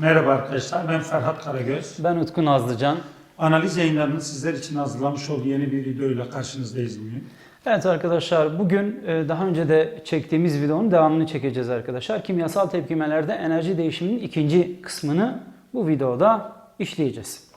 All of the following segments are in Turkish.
Merhaba arkadaşlar, ben Ferhat Karagöz. Ben Utku Nazlıcan. Analiz yayınlarının sizler için hazırlamış olduğu yeni bir videoyla karşınızdayız bugün. Evet arkadaşlar bugün e, daha önce de çektiğimiz videonun devamını çekeceğiz arkadaşlar. Kimyasal tepkimelerde enerji değişiminin ikinci kısmını bu videoda işleyeceğiz.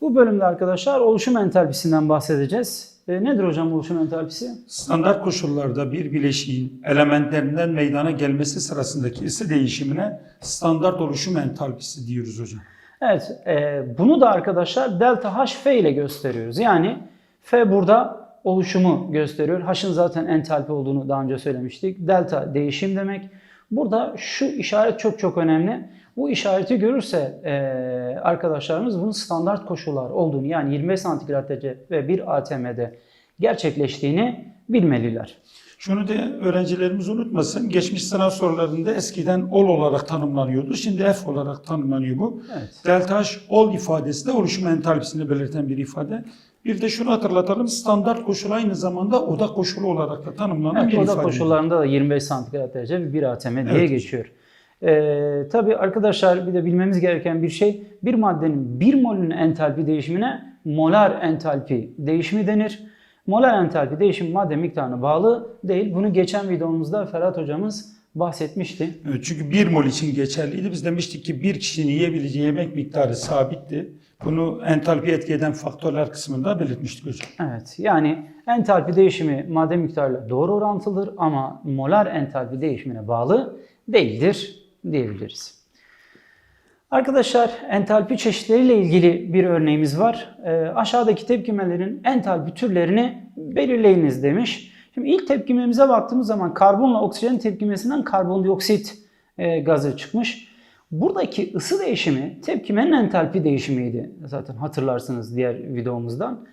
Bu bölümde arkadaşlar oluşum entalpisinden bahsedeceğiz. E, nedir hocam oluşum entalpisi? Standart koşullarda bir bileşiğin elementlerinden meydana gelmesi sırasındaki ısı değişimine standart oluşum entalpisi diyoruz hocam. Evet, e, bunu da arkadaşlar delta H F ile gösteriyoruz. Yani F burada oluşumu gösteriyor. H'ın zaten entalpi olduğunu daha önce söylemiştik. Delta değişim demek. Burada şu işaret çok çok önemli. Bu işareti görürse e, arkadaşlarımız bunun standart koşullar olduğunu yani 25 santigrat derece ve 1 atm'de gerçekleştiğini bilmeliler. Şunu da öğrencilerimiz unutmasın. Geçmiş sınav sorularında eskiden ol olarak tanımlanıyordu. Şimdi F olarak tanımlanıyor bu. Evet. Delta H ol ifadesi de oluşum entalpisini belirten bir ifade. Bir de şunu hatırlatalım. Standart koşul aynı zamanda oda koşulu olarak da tanımlanan Evet, bir oda ifade. koşullarında da 25 santigrat derece ve 1 atm diye Evet. geçiyor. Ee, tabii arkadaşlar bir de bilmemiz gereken bir şey bir maddenin 1 molünün entalpi değişimine molar entalpi değişimi denir. Molar entalpi değişim madde miktarına bağlı değil. Bunu geçen videomuzda Ferhat hocamız bahsetmişti. Evet, çünkü bir mol için geçerliydi. Biz demiştik ki bir kişinin yiyebileceği yemek miktarı sabitti. Bunu entalpi etki eden faktörler kısmında belirtmiştik hocam. Evet yani entalpi değişimi madde miktarıyla doğru orantılıdır ama molar entalpi değişimine bağlı değildir diyebiliriz. Arkadaşlar entalpi çeşitleriyle ilgili bir örneğimiz var. Ee, aşağıdaki tepkimelerin entalpi türlerini belirleyiniz demiş. Şimdi ilk tepkimemize baktığımız zaman karbonla oksijen tepkimesinden karbondioksit e, gazı çıkmış. Buradaki ısı değişimi tepkimenin entalpi değişimiydi. Zaten hatırlarsınız diğer videomuzdan.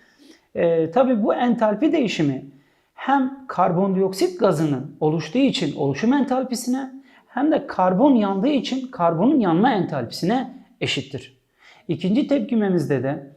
E, tabii bu entalpi değişimi hem karbondioksit gazının oluştuğu için oluşum entalpisine hem de karbon yandığı için karbonun yanma entalpisine eşittir. İkinci tepkimemizde de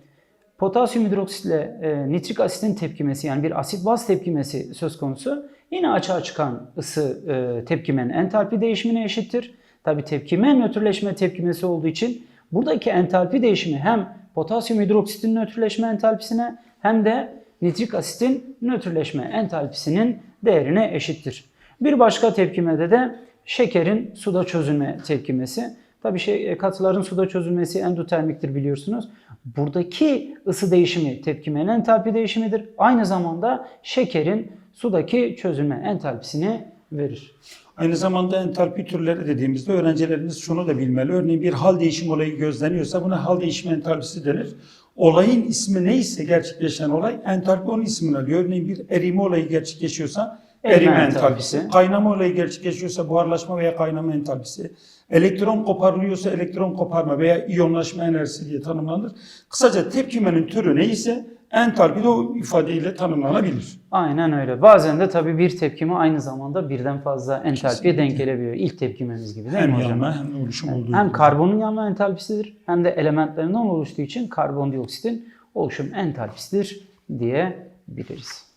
potasyum hidroksitle e, nitrik asitin tepkimesi yani bir asit baz tepkimesi söz konusu. Yine açığa çıkan ısı e, tepkimenin entalpi değişimine eşittir. Tabi tepkime nötrleşme tepkimesi olduğu için buradaki entalpi değişimi hem potasyum hidroksitin nötrleşme entalpisine hem de nitrik asitin nötrleşme entalpisinin değerine eşittir. Bir başka tepkimede de şekerin suda çözülme tepkimesi. Tabii şey, katıların suda çözülmesi endotermiktir biliyorsunuz. Buradaki ısı değişimi tepkimenin entalpi değişimidir. Aynı zamanda şekerin sudaki çözülme entalpisini verir. Aynı zamanda entalpi türleri dediğimizde öğrencilerimiz şunu da bilmeli. Örneğin bir hal değişim olayı gözleniyorsa buna hal değişimi entalpisi denir. Olayın ismi neyse gerçekleşen olay entalpi onun ismini alıyor. Örneğin bir erime olayı gerçekleşiyorsa Erime entalpisi. entalpisi. Kaynama olayı gerçekleşiyorsa buharlaşma veya kaynama entalpisi. Elektron koparılıyorsa elektron koparma veya iyonlaşma enerjisi diye tanımlanır. Kısaca tepkimenin türü neyse entalpi de o ifadeyle tanımlanabilir. Aynen öyle. Bazen de tabii bir tepkime aynı zamanda birden fazla entalpiye denk gelebiliyor. İlk tepkimemiz gibi değil mi Hem hocam? yanma hem de oluşum olduğu Hem gibi. karbonun yanma entalpisidir hem de elementlerinden oluştuğu için karbondioksitin oluşum entalpisidir diyebiliriz.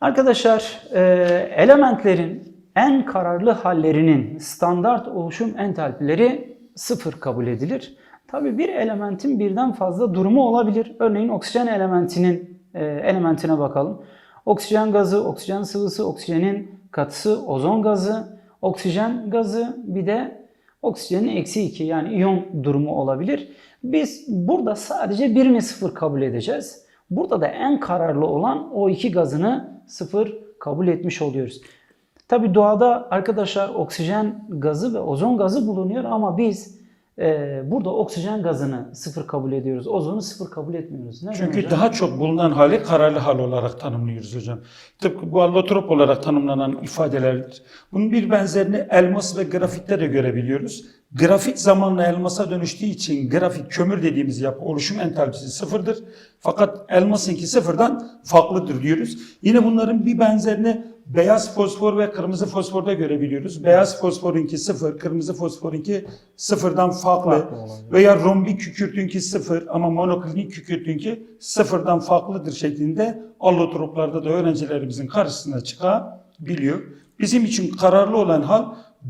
Arkadaşlar e, elementlerin en kararlı hallerinin standart oluşum entalpileri sıfır kabul edilir. Tabi bir elementin birden fazla durumu olabilir. Örneğin oksijen elementinin e, elementine bakalım. Oksijen gazı, oksijen sıvısı, oksijenin katısı, ozon gazı, oksijen gazı bir de oksijenin eksi 2 yani iyon durumu olabilir. Biz burada sadece birini sıfır kabul edeceğiz. Burada da en kararlı olan o iki gazını sıfır kabul etmiş oluyoruz. Tabi doğada arkadaşlar oksijen gazı ve ozon gazı bulunuyor ama biz e, burada oksijen gazını sıfır kabul ediyoruz. Ozonu sıfır kabul etmiyoruz. Neden Çünkü hocam? daha çok bulunan hali kararlı hal olarak tanımlıyoruz hocam. Tıpkı bu allotrop olarak tanımlanan ifadelerdir. Bunun bir benzerini elmas ve grafitte de görebiliyoruz. Grafit zamanla elmasa dönüştüğü için grafit kömür dediğimiz yapı oluşum entalpisi sıfırdır. Fakat elmasınki sıfırdan farklıdır diyoruz. Yine bunların bir benzerini beyaz fosfor ve kırmızı fosforda görebiliyoruz. Beyaz fosforunki sıfır, kırmızı fosforunki sıfırdan farklı. Farklı. Veya rombik kükürtünki sıfır ama monoklinik kükürtünki sıfırdan farklıdır şeklinde allotroplarda da öğrencilerimizin karşısına çıkabiliyor. Bizim için kararlı olan hal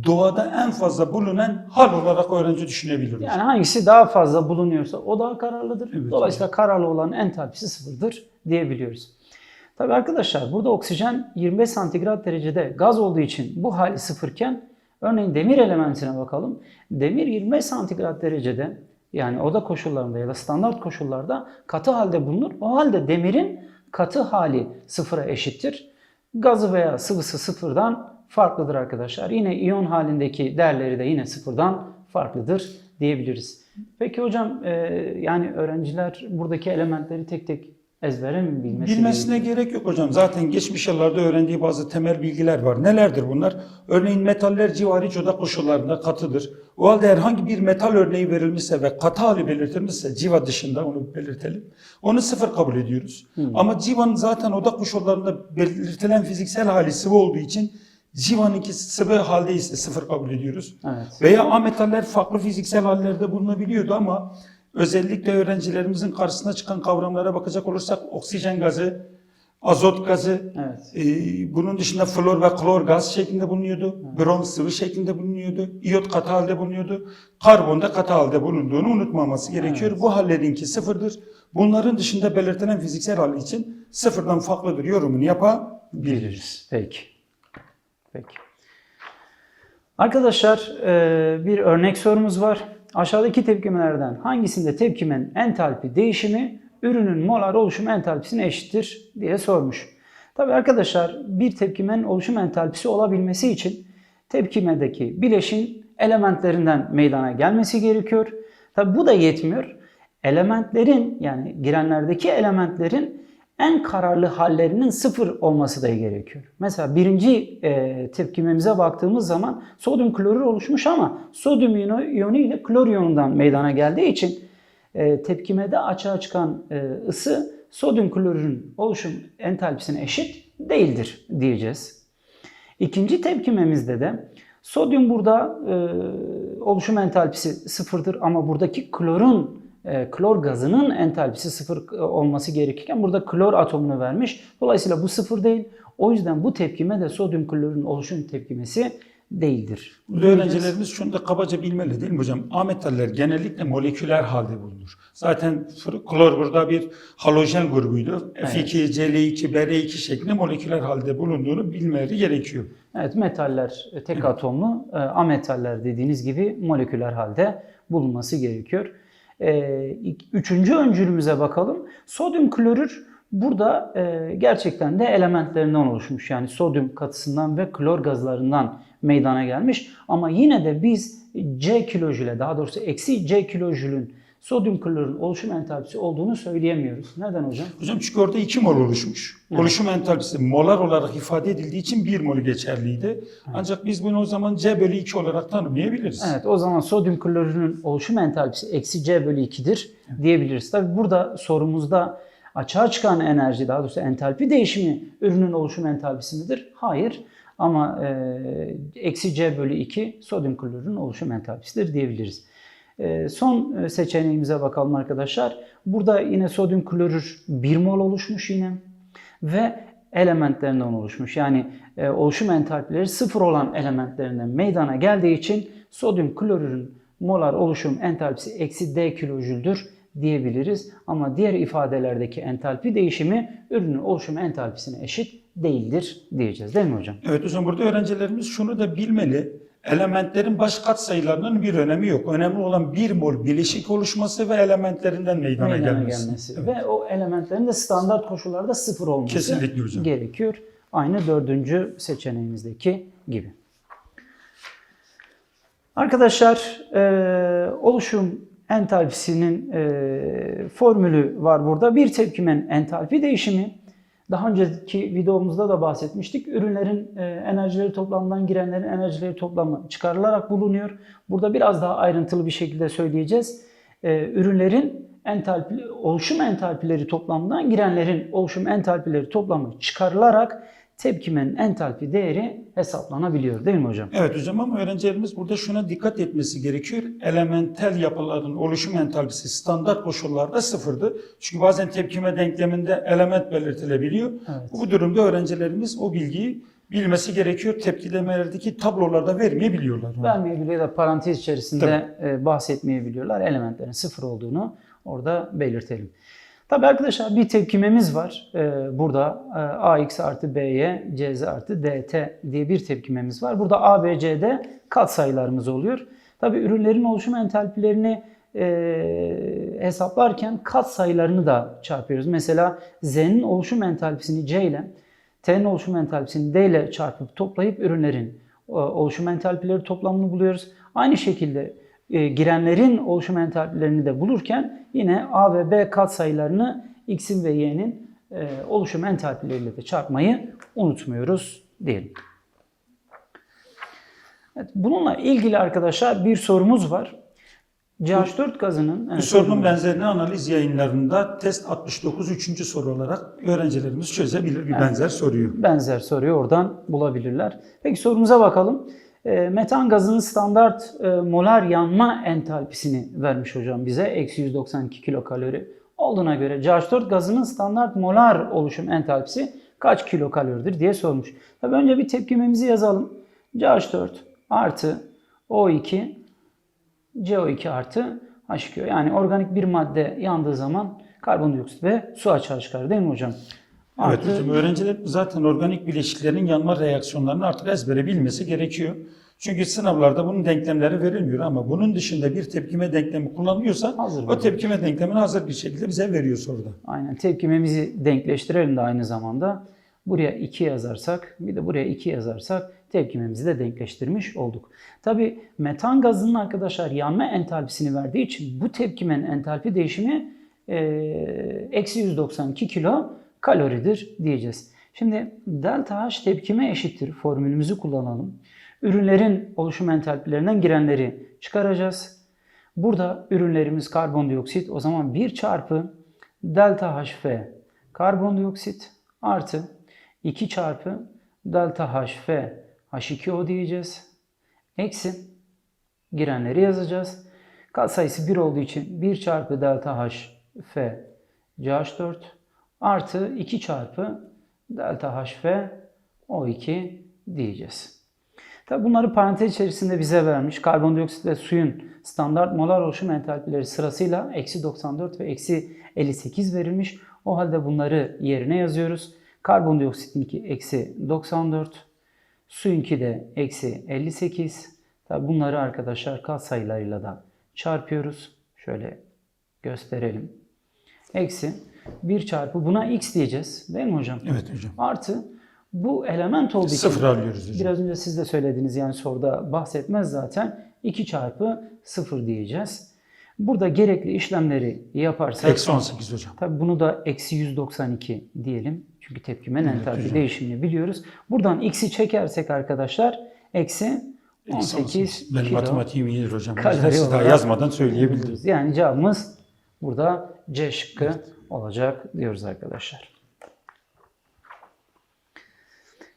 doğada en fazla bulunan hal olarak öğrenci düşünebilir. hocam. Yani hangisi daha fazla bulunuyorsa o daha kararlıdır. Evet, Dolayısıyla kararlı olan entalpisi sıfırdır diyebiliyoruz. Tabii arkadaşlar burada oksijen 25 santigrat derecede gaz olduğu için bu hali sıfırken örneğin demir elementine bakalım. Demir 25 santigrat derecede yani oda koşullarında ya da standart koşullarda katı halde bulunur. O halde demirin katı hali sıfıra eşittir. Gazı veya sıvısı sıfırdan farklıdır arkadaşlar. Yine iyon halindeki değerleri de yine sıfırdan farklıdır diyebiliriz. Peki hocam e, yani öğrenciler buradaki elementleri tek tek ezbere mi bilmesi Bilmesine gerek yok hocam. Zaten geçmiş yıllarda öğrendiği bazı temel bilgiler var. Nelerdir bunlar? Örneğin metaller civari oda koşullarında katıdır. O halde herhangi bir metal örneği verilmişse ve katı hali belirtilmişse civa dışında onu belirtelim. Onu sıfır kabul ediyoruz. Ama civanın zaten oda koşullarında belirtilen fiziksel hali sıvı olduğu için civanınki sıvı halde ise sıfır kabul ediyoruz. Evet. Veya ametaller farklı fiziksel hallerde bulunabiliyordu ama özellikle öğrencilerimizin karşısına çıkan kavramlara bakacak olursak oksijen gazı, azot gazı, Evet. e, bunun dışında flor ve klor gaz şeklinde bulunuyordu. Bronz sıvı şeklinde bulunuyordu. İyot katı halde bulunuyordu. Karbon da katı halde bulunduğunu unutmaması gerekiyor. Bu hallerinki sıfırdır. Bunların dışında belirtilen fiziksel hali için sıfırdan farklıdır yorumunu yapabiliriz. Biliriz. Peki. Peki. Arkadaşlar e, bir örnek sorumuz var. Aşağıdaki tepkimelerden hangisinde tepkimenin entalpi değişimi ürünün molar oluşum entalpisine eşittir diye sormuş. Tabi arkadaşlar bir tepkimenin oluşum entalpisi olabilmesi için tepkimedeki bileşin elementlerinden meydana gelmesi gerekiyor. Tabi bu da yetmiyor. Elementlerin yani girenlerdeki elementlerin en kararlı hallerinin sıfır olması da gerekiyor. Mesela birinci e, tepkimemize baktığımız zaman sodyum klorür oluşmuş ama sodyum iyonu, ile klor iyonundan meydana geldiği için e, tepkimede açığa çıkan e, ısı sodyum klorürün oluşum entalpisine eşit değildir diyeceğiz. İkinci tepkimemizde de sodyum burada e, oluşum entalpisi sıfırdır ama buradaki klorun e, klor gazının entalpisi sıfır e, olması gerekirken burada klor atomunu vermiş. Dolayısıyla bu sıfır değil. O yüzden bu tepkime de sodyum klorürün oluşum tepkimesi değildir. Öğrencilerimiz şunu da kabaca bilmeli değil mi hocam? A metaller genellikle moleküler halde bulunur. Zaten klor burada bir halojen grubuydu. F2, Cl2, Br2 şeklinde moleküler halde bulunduğunu bilmeleri gerekiyor. Evet metaller e, tek atomlu, ametaller dediğiniz gibi moleküler halde bulunması gerekiyor. E, ilk- Üçüncü öncülümüze bakalım. Sodyum klorür burada e, gerçekten de elementlerinden oluşmuş. Yani sodyum katısından ve klor gazlarından meydana gelmiş. Ama yine de biz C kilojüle daha doğrusu eksi C kilojülün sodyum klorürün oluşum entalpisi olduğunu söyleyemiyoruz. Neden hocam? Hocam çünkü orada 2 mol oluşmuş. Oluşum entalpisi molar olarak ifade edildiği için 1 mol geçerliydi. Ancak biz bunu o zaman C bölü 2 olarak tanımlayabiliriz. Evet o zaman sodyum klorürünün oluşum entalpisi eksi C bölü 2'dir diyebiliriz. Tabi burada sorumuzda açığa çıkan enerji daha doğrusu entalpi değişimi ürünün oluşum entalpisi midir? Hayır. Ama eksi C bölü 2 sodyum klorürün oluşum entalpisidir diyebiliriz. E, son e, seçeneğimize bakalım arkadaşlar. Burada yine sodyum klorür 1 mol oluşmuş yine ve elementlerinden oluşmuş. Yani e, oluşum entalpileri sıfır olan elementlerinden meydana geldiği için sodyum klorürün molar oluşum entalpisi eksi D kilojüldür diyebiliriz. Ama diğer ifadelerdeki entalpi değişimi ürünün oluşum entalpisine eşit değildir diyeceğiz değil mi hocam? Evet hocam burada öğrencilerimiz şunu da bilmeli. Elementlerin baş katsayılarının bir önemi yok. Önemli olan bir mol bileşik oluşması ve elementlerinden meydana, Meydana gelmesi. gelmesi. Evet. Ve o elementlerin de standart koşullarda sıfır olması Kesinlikle hocam. gerekiyor. Aynı dördüncü seçeneğimizdeki gibi. Arkadaşlar e, oluşum entalpisinin e, formülü var burada. Bir tepkimenin entalpi değişimi daha önceki videomuzda da bahsetmiştik. Ürünlerin e, enerjileri toplamından girenlerin enerjileri toplamı çıkarılarak bulunuyor. Burada biraz daha ayrıntılı bir şekilde söyleyeceğiz. E, ürünlerin entalpi, oluşum entalpileri toplamından girenlerin oluşum entalpileri toplamı çıkarılarak tepkimenin entalpi değeri hesaplanabiliyor değil mi hocam? Evet hocam ama öğrencilerimiz burada şuna dikkat etmesi gerekiyor. Elementel yapıların oluşum entalpisi standart koşullarda sıfırdı. Çünkü bazen tepkime denkleminde element belirtilebiliyor. Evet. Bu durumda öğrencilerimiz o bilgiyi bilmesi gerekiyor. Tepkilemelerdeki tablolarda vermeyebiliyorlar. onu. Vermeyebiliyor da parantez içerisinde e, bahsetmeyebiliyorlar. Elementlerin sıfır olduğunu orada belirtelim. Tabi arkadaşlar bir tepkimemiz var. E, burada e, ax artı b'ye cz artı dt diye bir tepkimemiz var. Burada a, b, c'de katsayılarımız oluyor. Tabi ürünlerin oluşum entalpilerini e, hesaplarken katsayılarını da çarpıyoruz. Mesela z'nin oluşum entalpisini c ile T'nin oluşum entalpisini D ile çarpıp toplayıp ürünlerin e, oluşum entalpileri toplamını buluyoruz. Aynı şekilde e, girenlerin oluşum entalpilerini de bulurken yine A ve B katsayılarını X'in ve Y'nin e, oluşum entalpileriyle de çarpmayı unutmuyoruz diyelim. Evet, bununla ilgili arkadaşlar bir sorumuz var. CH4 gazının Bu evet, sorunun buyurun. benzerini analiz yayınlarında test 69 3. soru olarak öğrencilerimiz çözebilir bir benzer soruyu. benzer soruyu oradan bulabilirler. Peki sorumuza bakalım. E, metan gazının standart e, molar yanma entalpisini vermiş hocam bize. Eksi 192 kilokalori olduğuna göre CH4 gazının standart molar oluşum entalpisi kaç kilokaloridir diye sormuş. Tabii önce bir tepkimemizi yazalım. CH4 artı O2 CO2 artı H2O. Yani organik bir madde yandığı zaman karbondioksit ve su açığa çıkar değil mi hocam? Evet Artı- hocam öğrenciler zaten organik bileşiklerin yanma reaksiyonlarını artık ezbere bilmesi gerekiyor. Çünkü sınavlarda bunun denklemleri verilmiyor ama bunun dışında bir tepkime denklemi kullanılıyorsa Hazır o tepkime denklemini hazır bir şekilde bize veriyor soruda. Aynen tepkimemizi denkleştirelim de aynı zamanda. Buraya 2 yazarsak bir de buraya 2 yazarsak tepkimemizi de denkleştirmiş olduk. Tabi metan gazının arkadaşlar yanma entalpisini verdiği için bu tepkimenin entalpi değişimi eksi 192 kilo kaloridir diyeceğiz. Şimdi delta H tepkime eşittir formülümüzü kullanalım. Ürünlerin oluşum entalpilerinden girenleri çıkaracağız. Burada ürünlerimiz karbondioksit. O zaman 1 çarpı delta HF karbondioksit artı 2 çarpı delta HF H2O diyeceğiz. Eksi girenleri yazacağız. Katsayısı 1 olduğu için 1 çarpı delta HF CH4 artı 2 çarpı delta HF O2 diyeceğiz. Tabi bunları parantez içerisinde bize vermiş. Karbondioksit ve suyun standart molar oluşum entalpileri sırasıyla eksi 94 ve eksi 58 verilmiş. O halde bunları yerine yazıyoruz. Karbondioksitinki eksi 94, suyunki de eksi 58. Tabi bunları arkadaşlar katsayılarıyla da çarpıyoruz. Şöyle gösterelim. Eksi 1 çarpı buna x diyeceğiz. Değil mi hocam? Evet hocam. Artı bu element olduğu için Sıfır alıyoruz hocam. Biraz önce siz de söylediniz yani soruda bahsetmez zaten. 2 çarpı 0 diyeceğiz. Burada gerekli işlemleri yaparsak Eksi 18 hocam. tabi bunu da eksi 192 diyelim. Çünkü tepkimenin Evet entalpi hocam. değişimini biliyoruz. Buradan x'i çekersek arkadaşlar eksi Eksi 18 Benim kilo matematiğim iyidir hocam. kalori daha yazmadan söyleyebildim. Yani cevabımız burada C şıkkı olacak diyoruz arkadaşlar.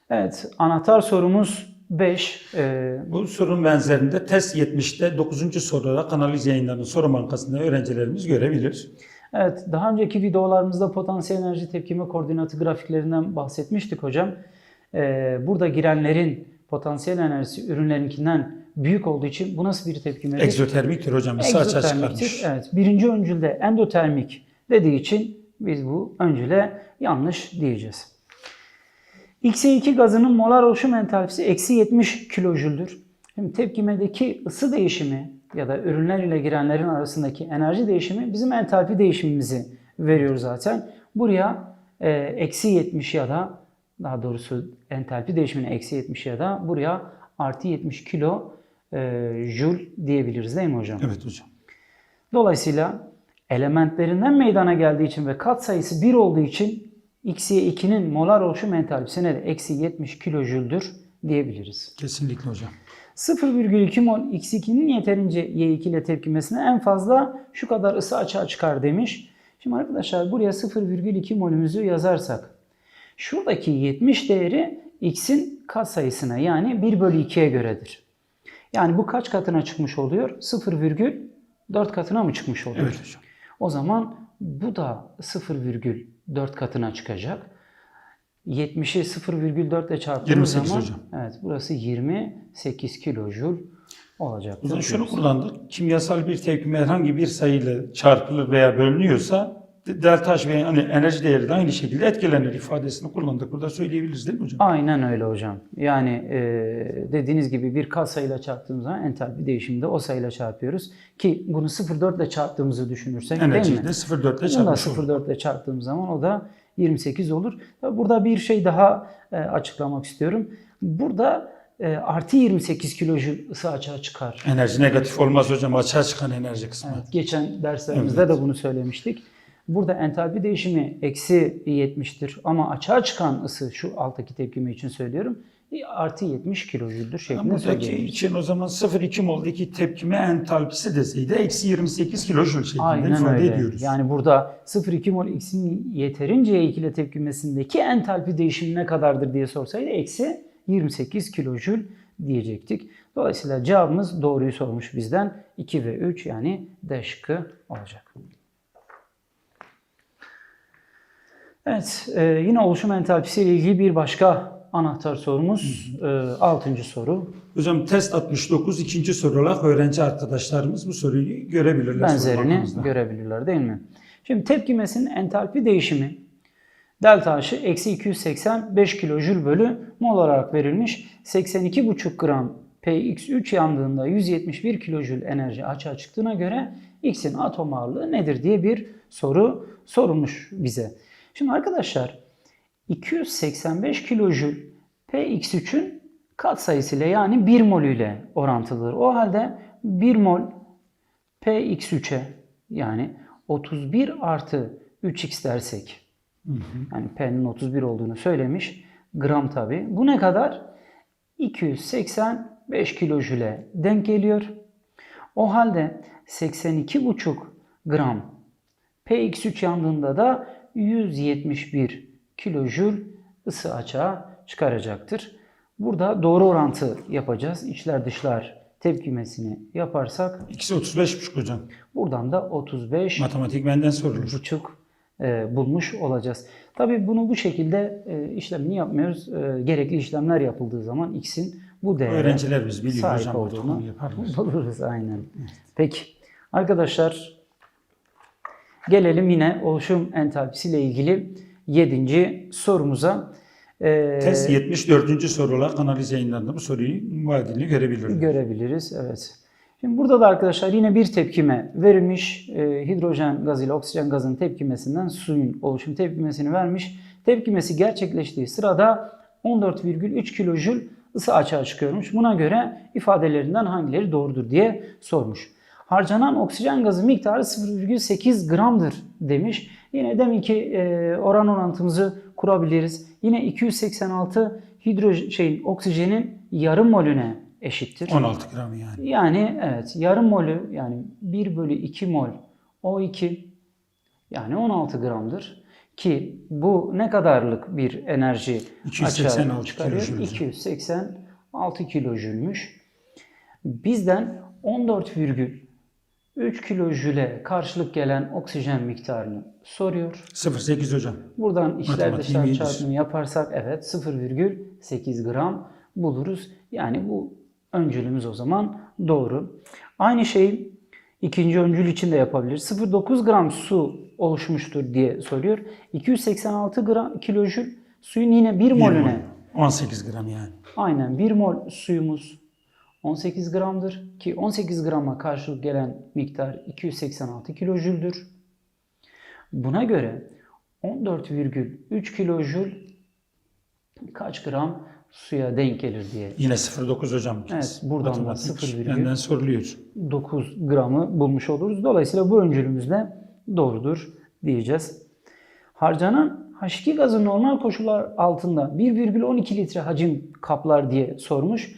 Evet, anahtar sorumuz 5. Ee, Bu sorunun benzerinde test 70'te 9. soru olarak analiz yayınlarının soru bankasında öğrencilerimiz görebilir. evet, daha önceki videolarımızda potansiyel enerji tepkime koordinatı grafiklerinden bahsetmiştik hocam. Ee, burada girenlerin potansiyel enerjisi ürünlerinkinden büyük olduğu için bu nasıl bir tepkimedir? Egzotermiktir hocam. Isı açığa çıkarmış. Evet. Birinci öncülde endotermik dediği için biz bu öncüle yanlış diyeceğiz. X2 gazının molar oluşum entalpisi eksi 70 kilojüldür. Şimdi tepkimedeki ısı değişimi ya da ürünler ile girenlerin arasındaki enerji değişimi bizim entalpi değişimimizi veriyor zaten. Buraya e, eksi 70 ya da daha doğrusu entalpi değişimine eksi 70 ya da buraya artı 70 kilo e, jül diyebiliriz değil mi hocam? Evet hocam. Dolayısıyla elementlerinden meydana geldiği için ve katsayısı 1 olduğu için X2'nin molar oluşum entalpisine de eksi 70 kilojüldür diyebiliriz. Kesinlikle hocam. 0,2 mol X2'nin yeterince Y2 ile tepkimesine en fazla şu kadar ısı açığa çıkar demiş. Şimdi arkadaşlar buraya 0,2 molümüzü yazarsak şuradaki 70 değeri X'in katsayısına yani 1 bölü 2'ye göredir. Yani bu kaç katına çıkmış oluyor? 0,4 katına mı çıkmış oluyor? Evet hocam. O zaman bu da 0,4 katına çıkacak. 70'i 0,4 ile çarptığımız 28 zaman hocam. evet burası 28 kilojul O olacaktır. zaman şunu kullandık. Kimyasal bir tepkime herhangi bir sayıyla çarpılır veya bölünüyorsa delta H ve hani enerji değeri de aynı şekilde etkilenir ifadesini kullandık. Burada söyleyebiliriz değil mi hocam? Aynen öyle hocam. Yani e, dediğiniz gibi bir kat sayıyla çarptığımız zaman entalpi değişiminde o sayıyla çarpıyoruz. Ki bunu 0,4 ile çarptığımızı düşünürsek değil Enerjiyi mi? de 0,4 ile Bunu da çarpmış olur. 0,4 ile çarptığımız zaman o da 28 olur. Burada bir şey daha e, açıklamak istiyorum. Burada e, artı 28 kilojül ısı açığa çıkar. Enerji negatif olmaz hocam. Açığa çıkan enerji kısmı. Evet, geçen derslerimizde Evet. de bunu söylemiştik. Burada entalpi değişimi eksi 70'tir ama açığa çıkan ısı şu alttaki tepkime için söylüyorum e, artı 70 kilojüldür şeklinde Buradaki için o zaman 0,2 moldaki tepkime entalpisi deseydi eksi 28 kilojül şeklinde Aynen ifade öyle. ediyoruz. Yani burada 0,2 mol x'in yeterince E2 ile tepkimesindeki entalpi değişimi ne kadardır diye sorsaydı eksi 28 kilojül diyecektik. Dolayısıyla cevabımız doğruyu sormuş bizden. 2 ve 3 yani D şıkkı olacak. Evet, e, yine oluşum entalpisi ile ilgili bir başka anahtar sorumuz. 6. soru. Hocam test 69 ikinci soru olarak öğrenci arkadaşlarımız bu soruyu görebilirler. benzerini görebilirler değil mi? Şimdi tepkimesinin entalpi değişimi delta H'ı eksi 285 kilojül bölü mol olarak verilmiş. 82,5 gram Px3 yandığında 171 kilojül enerji açığa çıktığına göre X'in atom ağırlığı nedir diye bir soru sorulmuş bize. Şimdi arkadaşlar 285 kilojül Px3'ün katsayısıyla yani 1 molüyle orantılıdır. O halde 1 mol Px3'e yani 31 artı 3x dersek yani P'nin 31 olduğunu söylemiş. Gram tabi. Bu ne kadar? 285 kilojüle denk geliyor. O halde 82,5 gram Px3 yandığında da 171 kilojül ısı açığa çıkaracaktır. Burada doğru orantı yapacağız. İçler dışlar tepkimesini yaparsak İkisi 35,5 hocam. buradan da 35 Matematik benden sorulur. buçuk e, bulmuş olacağız. Tabii bunu bu şekilde e, işlemini yapmıyoruz. E, gerekli işlemler yapıldığı zaman x'in bu değere Öğrenciler biz biliyor sahip hocam. olduğunu yaparlar. buluruz aynen. Peki arkadaşlar gelelim yine oluşum entalpisiyle ilgili 7. sorumuza. E, Test 74. soru olarak analiz yayınlarında bu soruyu muadilini görebilirler. görebiliriz. Evet. Şimdi burada da arkadaşlar yine bir tepkime verilmiş. Ee, hidrojen gazı ile oksijen gazının tepkimesinden suyun oluşum tepkimesini vermiş. Tepkimesi gerçekleştiği sırada 14,3 kilojül ısı açığa çıkıyormuş. Buna göre ifadelerinden hangileri doğrudur diye sormuş. Harcanan oksijen gazı miktarı 0,8 gramdır demiş. Yine deminki e, oran orantımızı kurabiliriz. Yine 286 hidrojen şey oksijenin yarım molüne eşittir. 16 gram yani. Yani evet yarım molü yani 1 bölü 2 mol O2 yani 16 gramdır. Ki bu ne kadarlık bir enerji 286 açığa çıkarıyor? kilojül. 286 kilojülmüş. Bizden 14,3 kilojüle karşılık gelen oksijen miktarını soruyor. 0,8 hocam. Buradan Matematiğim dışlar çarpımı yaparsak evet 0,8 gram buluruz. Yani bu öncülümüz o zaman doğru. Aynı şeyi ikinci öncül için de yapabiliriz. 0,9 gram su oluşmuştur diye soruyor. 286 gram kilojül suyun yine 1 Bir molüne mol. 18 gram yani. aynen 1 mol suyumuz 18 gramdır ki 18 grama karşılık gelen miktar 286 kilojüldür. Buna göre 14,3 kilojül kaç gram suya denk gelir diye Yine 0,9 hocam. Evet, buradan da Matematik 0,9 Benden soruluyor. 9 gramı bulmuş oluruz. Dolayısıyla bu öncülümüz de doğrudur diyeceğiz. Harcanan H2 gazı normal koşullar altında 1,12 litre hacim kaplar diye sormuş.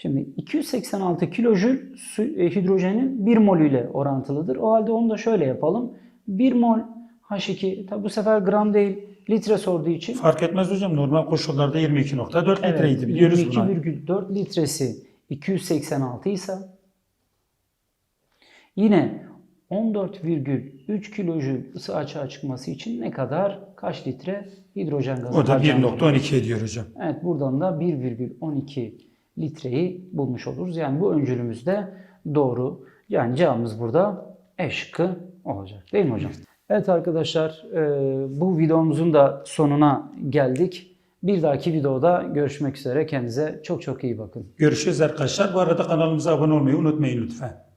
Şimdi 286 kilojül su, e, hidrojenin 1 molüyle orantılıdır. O halde onu da şöyle yapalım. 1 mol H2 tabi bu sefer gram değil litre sorduğu için Fark etmez hocam. Normal koşullarda 22.4 Evet, litreydi. Biliyoruz bunu. 22,4 litresi 286 ise yine 14,3 kilojül ısı açığa çıkması için ne kadar kaç litre hidrojen gazı O da harcanmalı? 1.12 ediyor hocam. Evet buradan da 1,12 litreyi bulmuş oluruz. Yani bu öncülümüz de doğru. Yani cevabımız burada E şıkkı olacak. Değil mi hocam? Evet arkadaşlar e, bu videomuzun da sonuna geldik. Bir dahaki videoda görüşmek üzere. Kendinize çok çok iyi bakın. Görüşürüz arkadaşlar. Bu arada kanalımıza abone olmayı unutmayın lütfen.